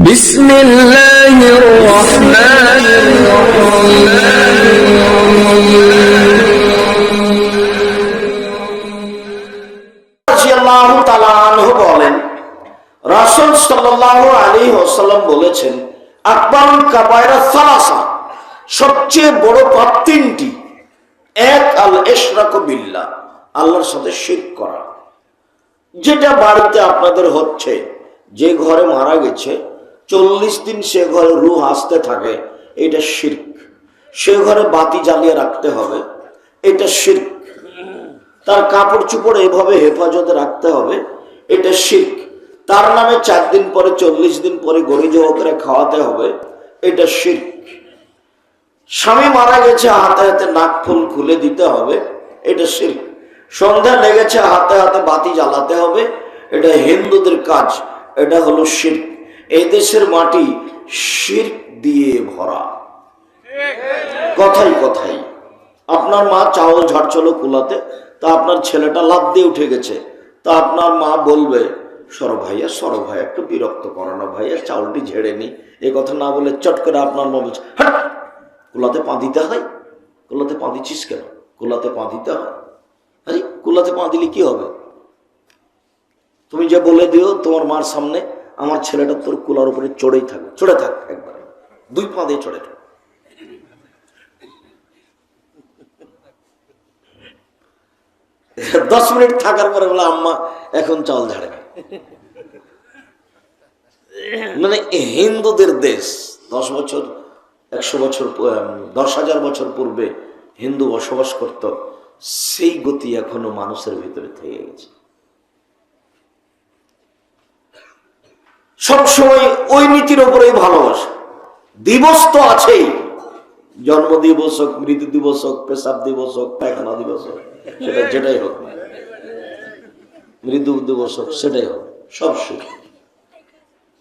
بسم الله الرحمن রাদিয়াল্লাহু তাআলা আনহু বলেন রাসূল সাল্লাল্লাহু আলাইহি ওয়াসাল্লাম বলেছেন আকবারুল কাবায়রা সালাসা সবচেয়ে বড় পাপ তিনটি এক আল ইশরাকু বিল্লাহ আল্লাহর সাথে শিরক করা যেটা বাড়িতে আপনাদের হচ্ছে যে ঘরে মারা গেছে, চল্লিশ দিন সে ঘরে রু আসতে থাকে, এটা শির্ক। সে ঘরে বাতি জ্বালিয়ে রাখতে হবে, এটা শির্ক। তার কাপড় চুপড় এভাবে হেফাজতে রাখতে হবে, এটা শির্ক। তার নামে চার দিন পরে, চল্লিশ দিন পরে গড়ি জবা করে খাওয়াতে হবে, এটা শির্ক। স্বামী মারা গেছে, হাতে হাতে নাক ফুল খুলে দিতে হবে, এটা শির্ক। সন্ধ্যা লেগেছে, হাতে হাতে বাতি জ্বালাতে হবে, এটা হিন্দুদের কাজ। এটা হলো শির্ক। এই দেশের মাটি শির্ক দিয়ে ভরা। কথাই কথাই। আপনার মা চাউল ঝাড়ছিল কুলাতে, তা আপনার ছেলেটা লাভ দিয়ে উঠে গেছে। তা আপনার মা বলবে, সর ভাইয়া সর ভাইয়া, একটু বিরক্ত করো না ভাইয়া, চাউলটি ঝেড়ে নি। এ কথা না বলে চট করে আপনার মা বলছে, হাট! কুলাতে পা দিতে হয়? কুলাতে পা দিচ্ছিস কেন? কুলাতে পা দিতে হয়? আরে, কুলাতে পা দিলে কি হবে? তুমি যে বলে দিও, তোমার মার সামনে আমার ছেলেটা তোর কুলার উপরে চড়েই থাকবে চড়ে থাক একবারে। দুই পা দিয়ে চড়ে থাক। দশ মিনিট থাকার পরে বলে, আম্মা, এখন চাল ঝাড়ে। মানে হিন্দুদের দেশ, দশ বছর, একশো বছর দশ হাজার বছর পূর্বে হিন্দু বসবাস করত, সেই গতি এখনও মানুষের ভিতরে থেকে গেছে। সবসময় ওই নীতির ওপরেই ভালোবাসা। দিবস তো আছেই। জন্ম দিবস হোক, মৃত্যু দিবস হোক, পেশাব দিবস হোক, পায়খানা দিবস হোক, সেটা যেটাই হোক মৃত্যু দিবস হোক, সেটাই হোক, সব শির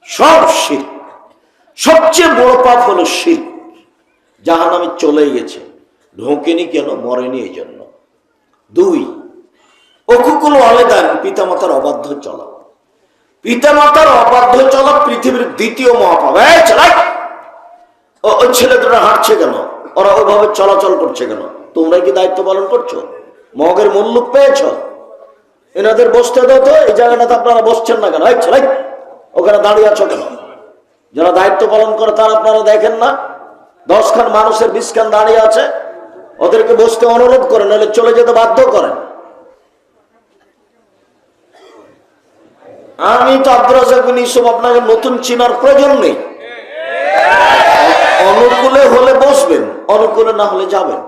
সব শির সবচেয়ে বড় পাপ হলো শির জাহান আমি চলে গেছে। ঢোকেনি কেন? মরেনি এই জন্য দুই, অকুকুল আলেদান পিতামাতার অবাধ্য চলা। পিতামাতার অবাধ্য চলা পৃথিবীর দ্বিতীয় মহাপাপ। ওই ছেলে! দুটো হাঁটছে কেন? ওরা ওইভাবে চলাচল করছে কেন? তোমরা কি দায়িত্ব পালন করছ? মগের মূল্য পেয়েছ? এনাদের বসতে দাও তো, এই জায়গাটাতে আপনারা বসছেন না কেন? ছেলে! ওখানে দাঁড়িয়ে আছো কেন? যারা দায়িত্ব পালন করে তারা আপনারা দেখেন না? দশখান মানুষের বিশখান দাঁড়িয়ে আছে। ওদেরকে বসতে অনুরোধ করেন নাহলে চলে যেতে বাধ্য করেন। আমি তো আব্দুল রাজাক বিন আপনাকে নতুন চিনার প্রয়োজন নেই। অনুকূলে হলে বসবেন, অনুকূলে না হলে যাবেন।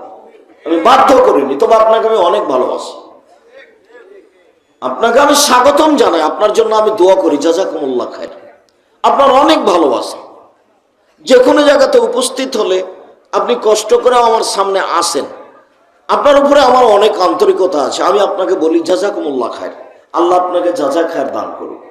আমি বাধ্য করিনি তবে আপনাকে আমি অনেক ভালোবাসি। আপনাকে আমি স্বাগতম জানাই, আপনার জন্য আমি দোয়া করি যা যা জাজাকুমুল্লাহ খায় আপনার অনেক ভালোবাসা। যে কোনো জায়গাতে উপস্থিত হলে আপনি কষ্ট করে আমার সামনে আসেন। আপনার উপরে আমার অনেক আন্তরিকতা আছে, আমি আপনাকে বলি যা যা জাজাকুমুল্লাহ খায় আল্লাহ আপনাকে যা যা খায়ের দান করুক।